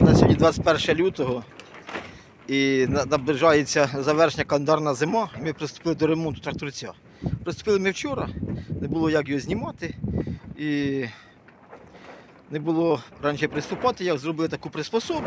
На сьогодні 21 лютого і наближається завершення календарна зима. Ми приступили до ремонту тракторця. Приступили ми вчора, не було як його знімати. І не було раніше приступати, як зробили таку приспособу.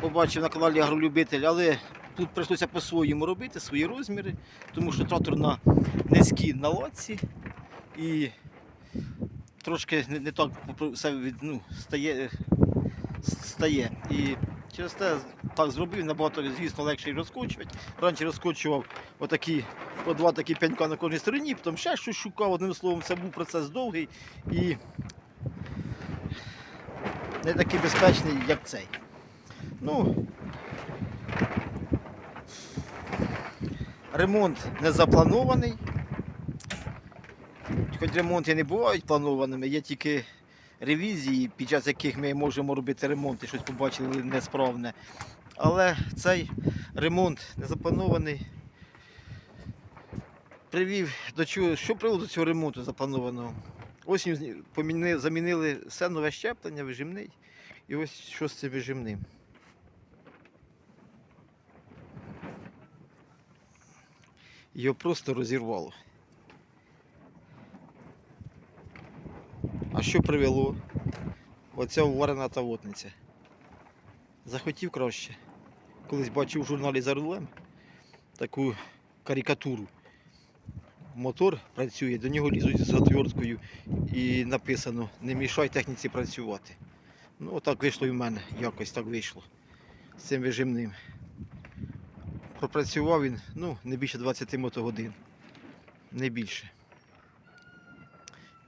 Побачив на каналі Агролюбитель, але тут прийшлося по-своєму робити, свої розміри, тому що трактор на низькій наладці і трошки не, так все від, ну, стає, стає. І через те так зробив, набагато, звісно, легше і розкочувати. Раніше розкочував отакі, по два такі пенька на кожній стороні, потім ще щось шукав. Одним словом, це був процес довгий і не такий безпечний, як цей. Ну, ремонт не запланований. Хоч ремонти не бувають планованими, є тільки ревізії, під час яких ми можемо робити ремонт і щось побачили несправне. Але цей ремонт не запланований. Привів до чого, що привело до цього ремонту запланованого? Осінь поміни- замінили все нове щеплення, вижимний. І ось що з цим вижимним. Його просто розірвало. Що привело? Оця уварена тавотниця. Захотів краще. Колись бачив в журналі за рулем таку карикатуру. Мотор працює, до нього лізуть з отверткою і написано не мішай техніці працювати. Ну, отак вийшло і в мене, якось так вийшло. З цим вижимним. Пропрацював він ну, не більше 20 мотогодин. Не більше.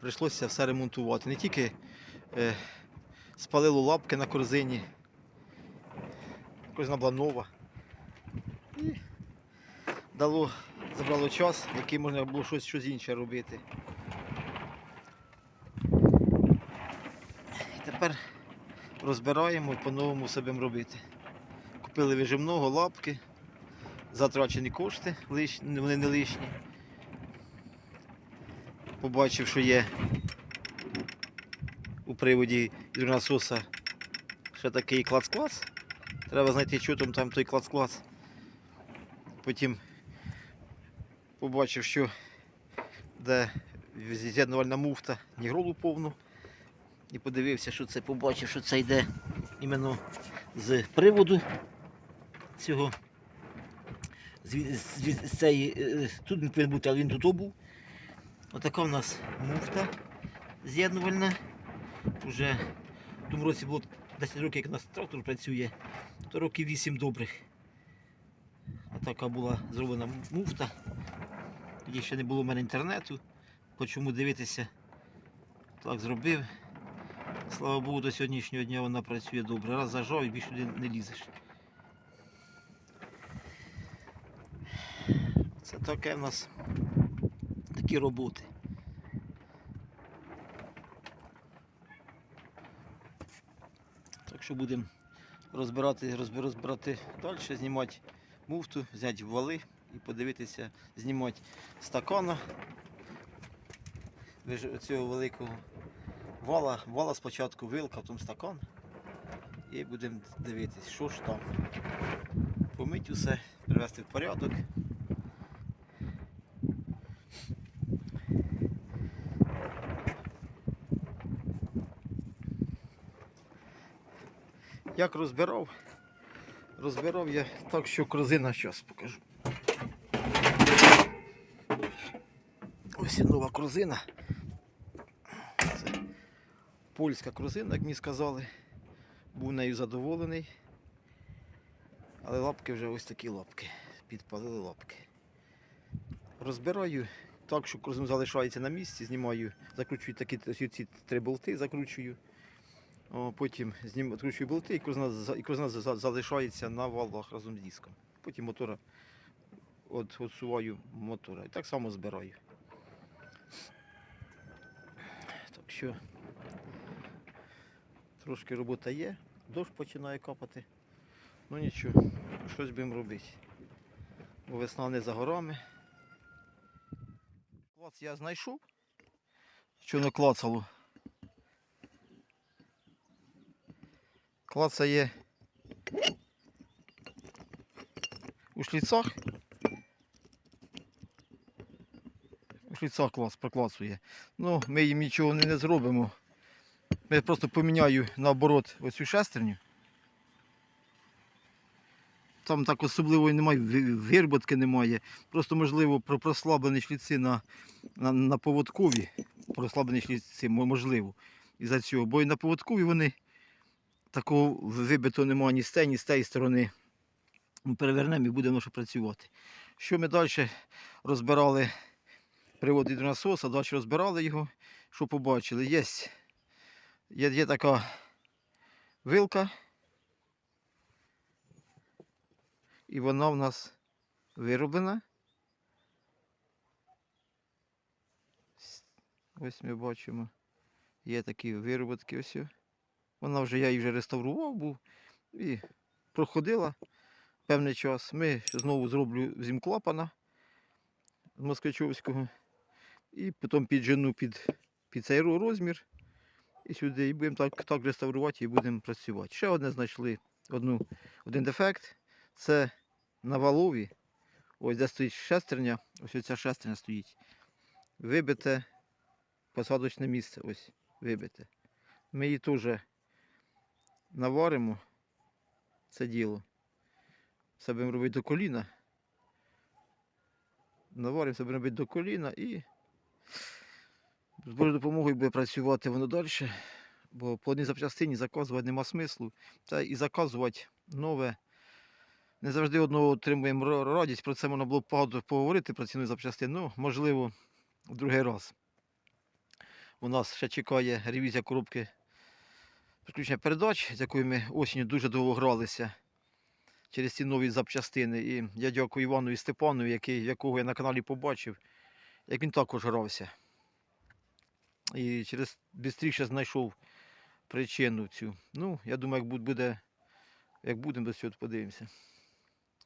Прийшлося все ремонтувати. Не тільки е, спалило лапки на корзині, корзина була нова. І дало, забрало час, який можна було щось, щось інше робити. І тепер розбираємо і по-новому будемо робити. Купили вижимного лапки, затрачені кошти, вони не лишні. Побачив, що є у приводі гідронасоса ще такий клац-клац. Треба знайти, що там, там той клац-клац. Потім побачив, що де з'єднувальна муфта нігролу повну. І подивився, що це побачив, що це йде іменно з приводу цього. З, з, з, з цієї, е, тут він повинен бути, але він тут був. Отака в нас муфта з'єднувальна. Уже в тому році було 10 років, як у нас трактор працює, то років 8 добрих. А така була зроблена муфта. Тоді ще не було в мене інтернету. По чому дивитися, так зробив. Слава Богу, до сьогоднішнього дня вона працює добре. Раз зажав і більше не лізеш. Це таке в нас такі роботи. Так що будемо розбирати, розбирати далі, знімати муфту, взяти вали і подивитися, знімати стакана цього великого вала, вала спочатку вилка, потім стакан. І будемо дивитись, що ж там. Помить усе, привести в порядок. Як розбирав? Розбирав я так, що корзина зараз покажу. Ось і нова корзина. Це польська корзина, як мені сказали. Був нею задоволений. Але лапки вже ось такі лапки. Підпалили лапки. Розбираю так, що корзина залишається на місці, знімаю, закручую такі ці три болти, закручую. Потім знім, відкручую болти і корзина, і за- залишається на валах разом з диском. Потім мотора от, отсуваю мотора. І так само збираю. Так що трошки робота є, дощ починає капати. Ну нічого, щось будемо робити. Бо весна не за горами. Клац я знайшов. Що не клацало. Клацає у шліцах. У шліцах клас проклацує. Ну, ми їм нічого не, зробимо. Я просто поміняю наоборот оцю шестерню. Там так особливо немає, ви- вироботки немає. Просто, можливо, про прослаблені шліци на, на, на поводкові. Прослаблені шліци, можливо. Із-за цього. Бо і на поводкові вони такого вибитого немає ні з тієї, ні з тієї сторони. Ми перевернемо і будемо що працювати. Що ми далі розбирали привод від насоса, далі розбирали його. Що побачили? Є, є, є така вилка. І вона в нас вироблена. Ось ми бачимо. Є такі вироботки ось. Вона вже, я її вже реставрував був і проходила певний час. Ми знову зроблю зім клапана з Москвичовського. І потім піджену під, під цей розмір. І сюди. І будемо так, так реставрувати і будемо працювати. Ще одне знайшли одну, один дефект. Це на валові. Ось де стоїть шестерня. Ось ця шестерня стоїть. Вибите посадочне місце. Ось вибите. Ми її теж наваримо. Це діло. Все будемо робити до коліна. Наваримо, все будемо робити до коліна і з Божою допомогою буде працювати воно далі. Бо по одній запчастині заказувати нема смислу. Та і заказувати нове. Не завжди одного отримуємо радість. Про це можна було багато поговорити про ціну запчастин. Ну, можливо, в другий раз. У нас ще чекає ревізія коробки підключення передач, з якою ми осінню дуже довго гралися через ці нові запчастини. І я дякую Івану і Степану, який, якого я на каналі побачив, як він також грався. І через швидше знайшов причину цю. Ну, я думаю, як буде, як будемо до цього, подивимося.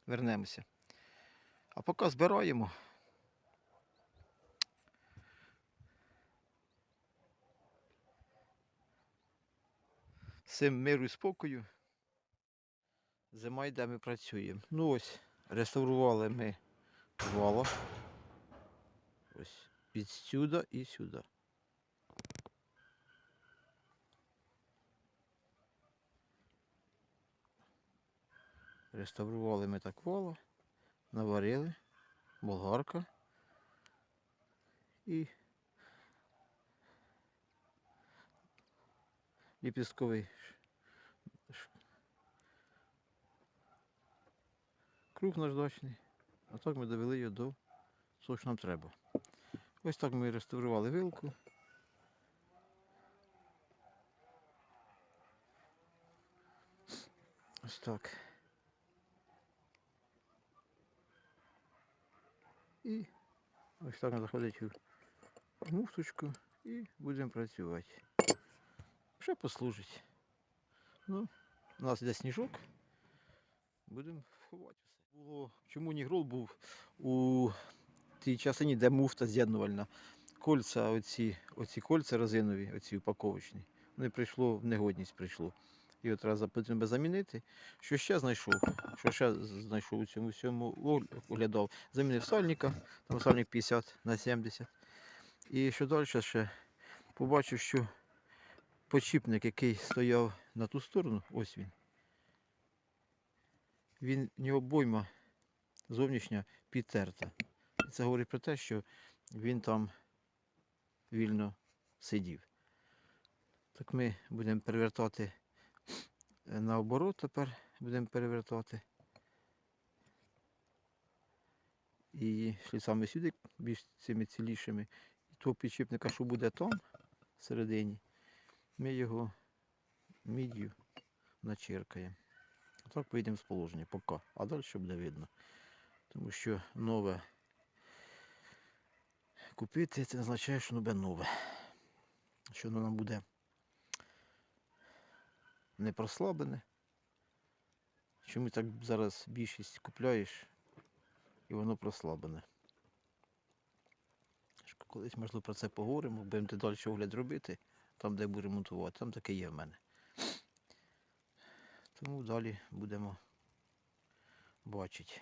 Вернемося. А поки збираємо. Всім миру і спокою. Зима йде, ми працюємо. Ну ось, реставрували ми вало. Ось від сюди і сюди. Реставрували ми так вало, наварили, болгарка і ш- круг наждачний. А так ми довели його до того, що нам треба. Ось так ми реставрували вилку. Ось так. І ось так заходить у муфточку і будемо працювати. Ще послужить. Ну, у нас йде сніжок. Будемо вховати все. Було, чому нігрол був у тій частині, де муфта з'єднувальна. Кольця, оці, оці кольця резинові, оці упаковочні, вони прийшло в негодність прийшло. І от раз потрібно замінити. Що ще знайшов? Що ще знайшов у цьому всьому оглядав? Замінив сальника, там сальник 50 на 70. І що далі ще побачив, що почіпник, який стояв на ту сторону, ось він. Він в нього обойма зовнішня підтерта. Це говорить про те, що він там вільно сидів. Так ми будемо перевертати е, наоборот тепер будемо перевертати. І шліцами сюди більш цими цілішими. І того підшипника, що буде там всередині, ми його міддю начеркаємо. Так вийдемо з положення поки. А далі буде видно. Тому що нове купити, це означає, що воно буде нове. Що воно нам буде не прослаблене. Чому так зараз більшість купляєш і воно прослаблене. Колись, можливо, про це поговоримо, будемо далі огляд робити, там, де буду ремонтувати, там таке є в мене. Тому далі будемо бачити.